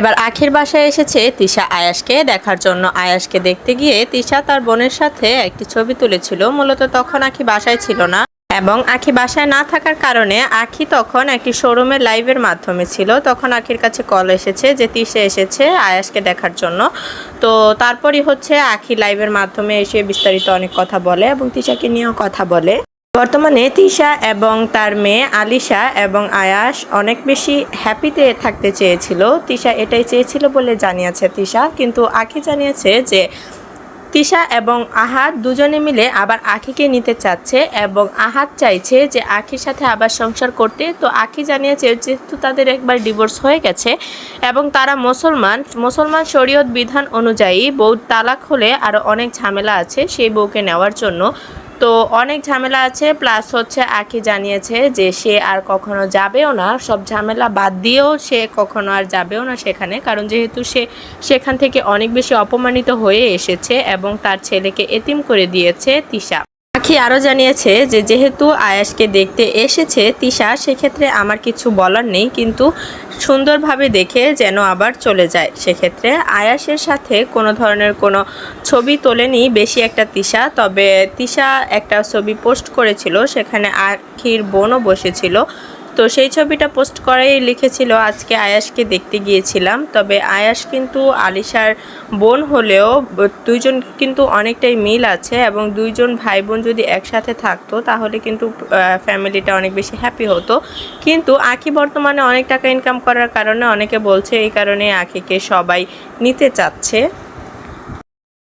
এবার আখির বাসায় এসেছে তিশা আয়াসকে। দেখার জন্য আয়াসকে দেখতে গিয়ে তিশা তার বোনের সাথে একটি ছবি তুলেছিল। মূলত তখন আখি বাসায় ছিল না এবং আখি বাসায় না থাকার কারণে আখি তখন একটি শোরুমে লাইভের মাধ্যমে ছিল। তখন আখির কাছে কল এসেছে যে, তিশা এসেছে আয়াসকে দেখার জন্য। তো তারপরই হচ্ছে আখি লাইভের মাধ্যমে এসে বিস্তারিত অনেক কথা বলে এবং তিশাকে নিয়েও কথা বলে। বর্তমানে তিশা এবং তার মেয়ে আলিশা এবং আয়াস অনেক বেশি হ্যাপিতে থাকতে চেয়েছিল। তিশা এটাই চেয়েছিল বলে জানিয়েছে তিশা। কিন্তু আখি জানিয়েছে যে, তিশা এবং আহাত দুজনে মিলে আবার আখিকে নিতে চাচ্ছে এবং আহাত চাইছে যে, আখির সাথে আবার সংসার করতে। তো আখি জানিয়েছে, যেহেতু তাদের একবার ডিভোর্স হয়ে গেছে এবং তারা মুসলমান মুসলমান শরীয়ত বিধান অনুযায়ী বউ তালাক হলে আরও অনেক ঝামেলা আছে সেই বউকে নেওয়ার জন্য। তো অনেক ঝামেলা আছে প্লাস হচ্ছে আখি জানিয়েছে যে সে আর কখনো যাবেও না। সব ঝামেলা বাদ দিয়েও সে কখনো আর যাবেও না সেখানে, কারণ যেহেতু সে সেখান থেকে অনেক বেশি অপমানিত হয়ে এসেছে এবং তার ছেলেকে এতিম করে দিয়েছে তিশা। আখি আরও জানিয়েছে যে যেহেতু আয়াসকে দেখতে এসেছে তিশা, সেক্ষেত্রে আমার কিছু বলার নেই, কিন্তু সুন্দরভাবে দেখে যেন আবার চলে যায়। সেক্ষেত্রে আয়াসের সাথে কোনো ধরনের কোনো ছবি তোলেনি বেশি একটা তিশা, তবে তিশা একটা ছবি পোস্ট করেছিল, সেখানে আখির বোনও বসেছিল। তো সেই ছবিটা পোস্ট করাই লিখেছিল, আজকে আয়াসকে দেখতে গিয়েছিলাম। তবে আয়াস কিন্তু আলিশার বোন হলেও দুইজন কিন্তু অনেকটাই মিল আছে এবং দুইজন ভাই বোন যদি একসাথে থাকতো, তাহলে কিন্তু ফ্যামিলিটা অনেক বেশি হ্যাপি হতো। কিন্তু আখি বর্তমানে অনেক টাকা ইনকাম করার কারণে অনেকে বলছে, এই কারণে আখিকে সবাই নিতে চাচ্ছে।